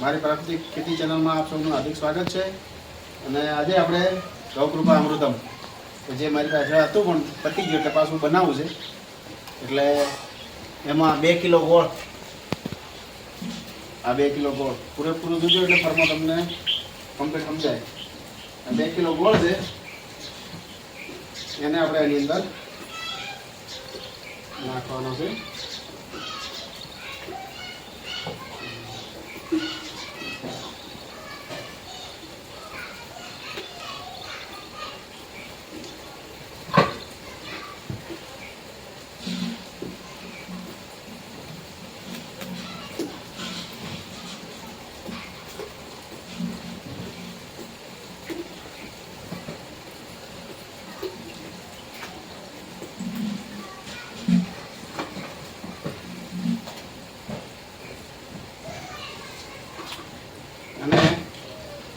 મારી પ્રાકૃતિક ખેતી ચેનલમાં આપ સૌનું હાર્દિક સ્વાગત છે. અને આજે આપણે ગૌકૃપા અમૃતમ જે મારી પાસે હતું પણ પતી ગયું એટલે પાછું બનાવવું છે. એટલે એમાં બે કિલો ગોળ. આ બે કિલો ગોળ. પૂરેપૂરું જોજો એટલે ફરમાં તમને કમ્પ્લીટ સમજાય. બે કિલો ગોળ છે. એને આપણે એની અંદર નાખવાનો છે.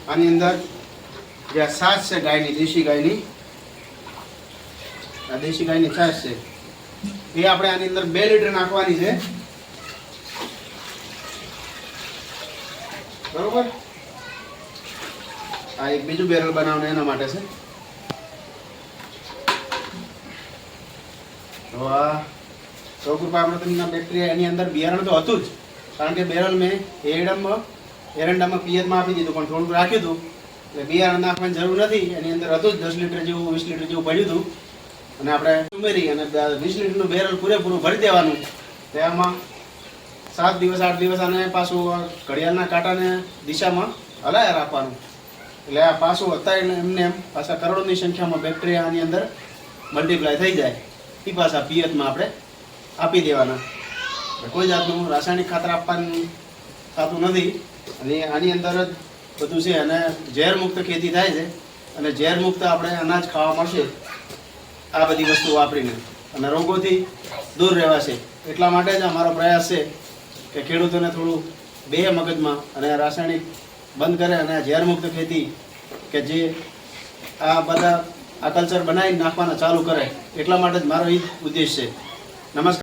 આની અંદર જે આ છાશ છે ગાયની, દેશી ગાયની, આ દેશી ગાયની છાશ છે. એ આપણે આની અંદર બે લીટર નાખવાની છે. બરોબર? આ એક બીજું બેરલ બનાવવાનું એના માટે છે. તો આ સૌકૃપા અમૃતના બેક્ટેરિયા એની અંદર બિયારણ તો હતું જ. કારણ કે બેરલ મેં એરંડામાં એરંડામાં પિયતમાં આપી દીધું, પણ થોડુંક રાખ્યું હતું. એટલે બિયારણ નાખવાની જરૂર નથી. એની અંદર હતું જ દસ લીટર જેવું, વીસ લીટર જેવું પડ્યું હતું. અને આપણે ઉમેરી અને વીસ લીટરનું બેરલ પૂરેપૂરું ભરી દેવાનું. તેમાં સાત દિવસ, આઠ દિવસ અને પાછું ઘડિયાળના કાંટાને દિશામાં હલાયા રાખવાનું. એટલે આ પાછું અત્યારે એમને એમ પાછા કરોડોની સંખ્યામાં બેક્ટેરિયાની અંદર મલ્ટીપ્લાય થઈ જાય. એ પાછા પિયતમાં આપણે આપી દેવાના. કોઈ જાતનું રાસાયણિક ખાતર આપવાનું થતું નથી. અને આની અંદર જ બધું છે અને ઝેર મુક્ત ખેતી થાય છે. અને ઝેર મુક્ત આપણે અનાજ ખાવા મળશે આ બધી વસ્તુ વાપરીને. અને રોગોથી દૂર રહેવાશે. એટલા માટે જ અમારો પ્રયાસ છે કે ખેડૂતોને થોડું બે મગજમાં અને રાસાયણિક બંધ કરે અને ઝેર મુક્ત ખેતી કે જે આ બધા આ કલ્ચર બનાવી નાખવાના ચાલુ કરે. એટલા માટે જ મારો એ ઉદ્દેશ છે. નમસ્કાર.